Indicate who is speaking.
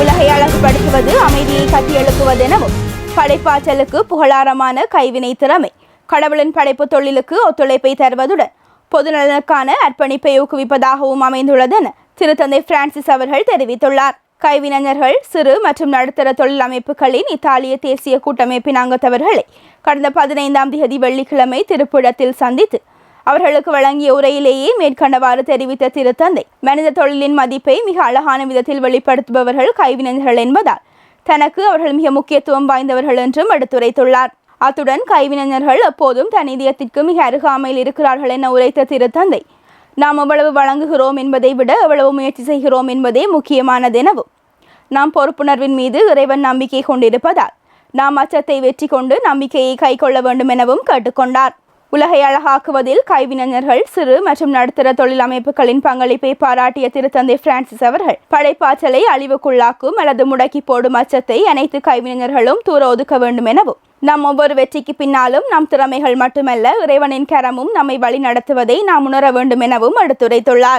Speaker 1: உலகை அழகுபடுத்துவது அமைதியை கட்டியெழுப்புவதெனவும் படைப்பாற்றலுக்கு புகழாரமான கைவினை திறமை கடவுளின் படைப்பு தொழிலுக்கு ஒத்துழைப்பை தருவதுடன் பொதுநலனுக்கான அர்ப்பணிப்பை ஊக்குவிப்பதாகவும் அமைந்துள்ளதென திருத்தந்தை பிரான்சிஸ் அவர்கள் தெரிவித்துள்ளார். கைவினைஞர்கள் சிறு மற்றும் நடுத்தர தொழில் அமைப்புகளின் இத்தாலிய தேசிய கூட்டமைப்பின் அங்கத்தவர்களை கடந்த பதினைந்தாம் தேதி வெள்ளிக்கிழமை திருப்புடத்தில் சந்தித்து அவர்களுக்கு வழங்கிய உரையிலேயே மேற்கண்டவாறு தெரிவித்த திருத்தந்தை மனித தொழிலின் மதிப்பை மிக அழகான விதத்தில் வெளிப்படுத்துபவர்கள் கைவினைஞர்கள் என்பதால் தனக்கு அவர்கள் மிக முக்கியத்துவம் வாய்ந்தவர்கள் என்றும் எடுத்துரைத்துள்ளார். அத்துடன் கைவினைஞர்கள் எப்போதும் தன் இதயத்திற்கு மிக அருகாமையில் இருக்கிறார்கள் என உரைத்த திருத்தந்தை நாம் எவ்வளவு வழங்குகிறோம் என்பதை விட எவ்வளவு முயற்சி செய்கிறோம் என்பதே முக்கியமானதெனவும் நாம் பொறுப்புணர்வின் மீது இறைவன் நம்பிக்கை கொண்டிருப்பதால் நாம் அச்சத்தை வெற்றி கொண்டு நம்பிக்கையை கைக்கொள்ள வேண்டும் எனவும் கேட்டுக்கொண்டார். உலகை அழகாக்குவதில் கைவினைஞர்கள் சிறு மற்றும் நடுத்தர தொழில் அமைப்புகளின் பங்களிப்பை பாராட்டிய திருத்தந்தை பிரான்சிஸ் அவர்கள் படைப்பாற்றலை அழிவுக்குள்ளாக்கும் அல்லது முடக்கி போடும் அச்சத்தை அனைத்து கைவினைஞர்களும் தூர ஒதுக்க வேண்டும் எனவும் நம் ஒவ்வொரு வெற்றிக்கு பின்னாலும் நம் திறமைகள் மட்டுமல்ல இறைவனின் கரமும் நம்மை வழி நடத்துவதை நாம் உணர வேண்டும் எனவும் எடுத்துரைத்துள்ளார்.